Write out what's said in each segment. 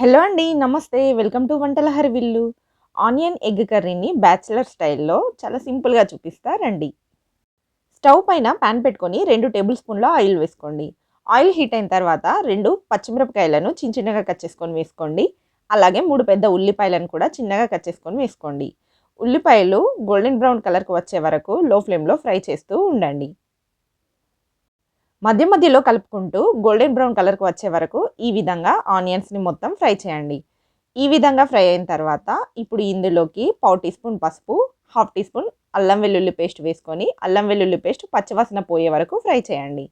Hello అండి నమస్తే. Welcome to వంటల హరివిల్లు ఆనియన్ ఎగ్ కర్రీని బ్యాచిలర్ స్టైల్లో చాలా సింపుల్గా చూపిస్తా రండి. స్టవ్ పైన ప్యాన్ పెట్టుకొని రెండు టేబుల్ స్పూన్ల ఆయిల్ వేసుకోండి. ఆయిల్ హీట్ అయిన తర్వాత రెండు పచ్చిమిరపకాయలను చిన్న చిన్నగా కట్ చేసుకొని వేసుకోండి. అలాగే మూడు పెద్ద ఉల్లిపాయలను కూడా చిన్నగా కట్ చేసుకొని వేసుకోండి. ఉల్లిపాయలు గోల్డెన్ బ్రౌన్ కలర్కి వచ్చే వరకు లో ఫ్లేమ్లో ఫ్రై చేస్తూ ఉండండి. మధ్య మధ్యలో కలుపుకుంటూ గోల్డెన్ బ్రౌన్ కలర్కి వచ్చే వరకు ఈ విధంగా ఆనియన్స్ని మొత్తం ఫ్రై చేయండి. ఈ విధంగా ఫ్రై అయిన తర్వాత ఇప్పుడు ఇందులోకి పావు టీ స్పూన్ పసుపు హాఫ్ టీ స్పూన్ అల్లం వెల్లుల్లి పేస్ట్ వేసుకొని అల్లం వెల్లుల్లి పేస్ట్ పచ్చివాసన పోయే వరకు ఫ్రై చేయండి.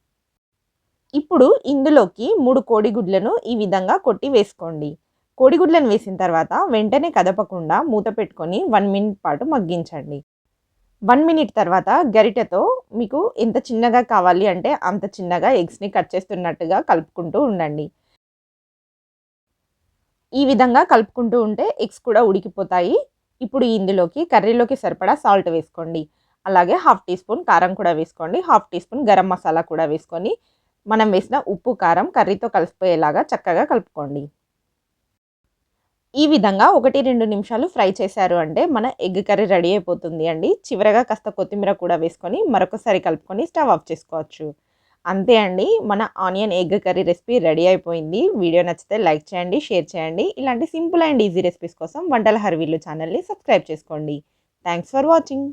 ఇప్పుడు ఇందులోకి మూడు కోడిగుడ్లను ఈ విధంగా కొట్టి వేసుకోండి. కోడిగుడ్లను వేసిన తర్వాత వెంటనే కదపకుండా మూత పెట్టుకొని వన్ మినిట్ పాటు మగ్గించండి. వన్ మినిట్ తర్వాత గరిటెతో మీకు ఎంత చిన్నగా కావాలి అంటే అంత చిన్నగా ఎగ్స్ని కట్ చేస్తున్నట్టుగా కలుపుకుంటూ ఉండండి. ఈ విధంగా కలుపుకుంటూ ఉంటే ఎగ్స్ కూడా ఉడికిపోతాయి. ఇప్పుడు ఇందులోకి కర్రీలోకి సరిపడా సాల్ట్ వేసుకోండి. అలాగే హాఫ్ టీ స్పూన్ కారం కూడా వేసుకోండి. Half teaspoon garam masala కూడా వేసుకొని మనం వేసిన ఉప్పు కారం కర్రీతో కలిసిపోయేలాగా చక్కగా కలుపుకోండి. ఈ విధంగా ఒకటి రెండు నిమిషాలు ఫ్రై చేశారు అంటే మన ఎగ్ కర్రీ రెడీ అయిపోతుంది అండి. చివరగా కాస్త కొత్తిమీర కూడా వేసుకొని మరొకసారి కలుపుకొని స్టవ్ ఆఫ్ చేసుకోవచ్చు. అంతే అండి మన onion egg curry recipe ready అయిపోయింది. వీడియో నచ్చితే లైక్ చేయండి షేర్ చేయండి. ఇలాంటి సింపుల్ అండ్ ఈజీ రెసిపీస్ కోసం వంటల హర్వీలు ఛానల్ని సబ్స్క్రైబ్ చేసుకోండి. Thanks for watching.